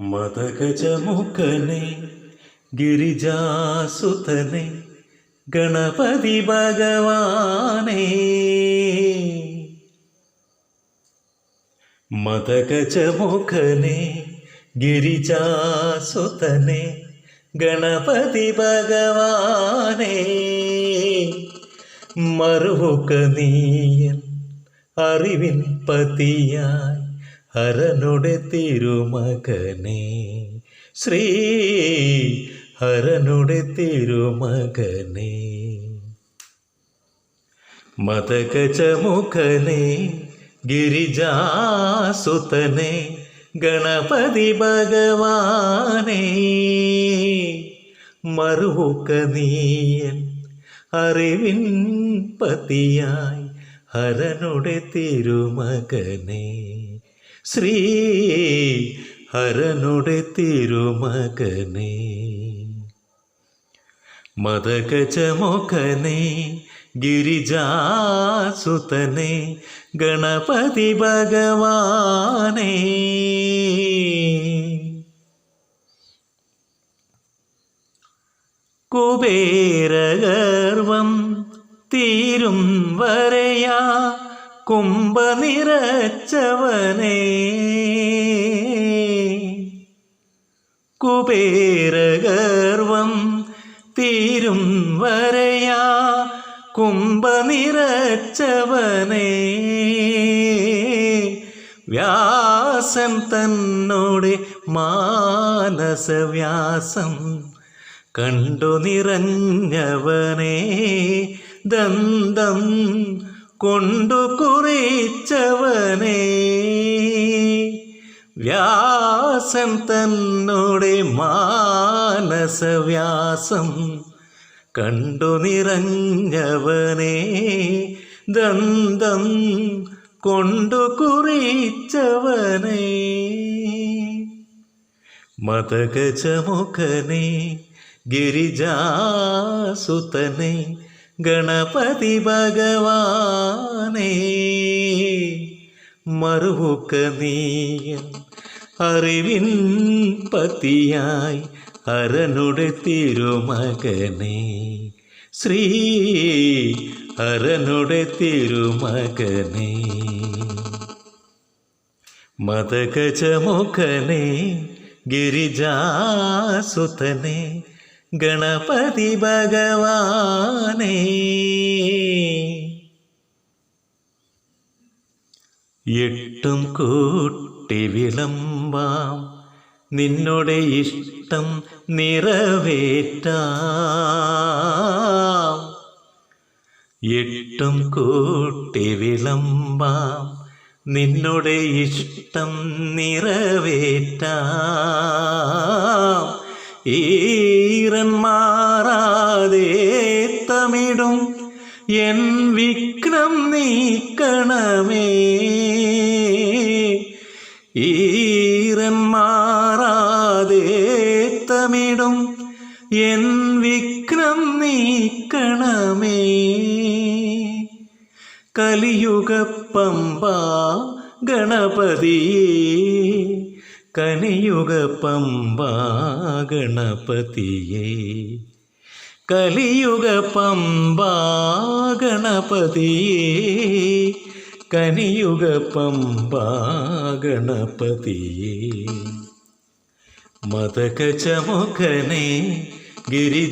മതഗജമുഖനെ ഗിരിജാസുതനെ ഗണപതി ഭഗവാനേ. മതഗജമുഖനെ ഗിരിജാസുതനെ ഗണപതി ഭഗവാനേ. മറുക നീയൻ അറിവിൻ പതിയായി ഹരനുടെ തിരുമകനെ. ശ്രീ ഹരനുടെ തിരുമകനെ. മതകചമുഖനെ ഗിരിജാസുതനെ ഗണപതി ഭഗവാനെ. മറുവുക്കനീയൻ നീയൻ അറിവിൻ പതിയായി ഹരനുടെ തിരുമകനെ. ശ്രീ ഹരനുടെ തിരുമകനെ. മതഗജമുഖനെ ഗിരിജാസുതനെ ഗണപതി ഭഗവാനേ. കുബേരഗർവം തീരും വരയാ കുംഭ നിറച്ചവനെ. കുബേരഗർവം തീരും വരയാ കുംഭ നിറച്ചവനെ. വ്യാസൻ തന്നോടെ മാനസവ്യാസം കണ്ടു നിറഞ്ഞവനേ. ദന്തം കൊണ്ടു കുറിച്ചവനെ. വ്യാസൻ തന്നോടെ മാനസവ്യാസം കണ്ടു നിറഞ്ഞവനെ. ദന്തം കൊണ്ടു കുറിച്ചവനെ. മതഗജമുഖനെ ഗിരിജാസുതനെ ഗണപതി ഭഗവാനേ മറുവുക്ക നീയൻ അറിവിൻ പതിയായി അരനുടെ തിരുമകനെ. ശ്രീ അരനുടെ തിരുമകനെ മതഗജമുഖനെ ഗിരിജാസുതനെ ഗണപതി ഭഗവാനേ. എട്ടും കൂട്ടി വിളമ്പാം. നിന്നോടെ ഇഷ്ടം നിറവേറ്റാം. എട്ടും കൂട്ടി വിളമ്പാം. നിന്നോടെ ഇഷ്ടം നിറവേറ്റാം. ഈറൻ മാറാതെ തമിടും. എൻ വിഘ്നം നീക്കണമേ. ഈറൻ മാറാതെ തമിടും. എൻ വിഘ്നം നീക്കണമേ. കലിയുഗ പമ്പ ഗണപതിയേ. കലിയുഗ പമ്പ ഗണപതിയേ കലിയുഗ പമ്പ കലിയുഗ പമ്പ മതകചമുഖനെ ഗിരിജാസുതനെ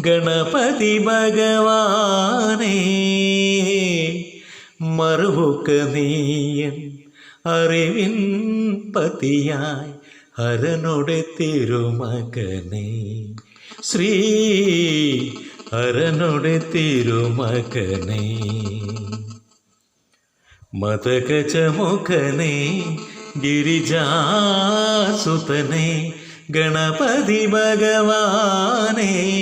ഗണപതി ഭഗവാനേ മറുക്ക നീയൻ അറിവിൻ പതിയായി ഹരനുടെ തിരുമകനെ. ശ്രീ ഹരനുടെ തിരുമകനെ. മതഗജമുഖനെ ഗിരിജാസുതനെ ഗണപതി ഭഗവാനേ.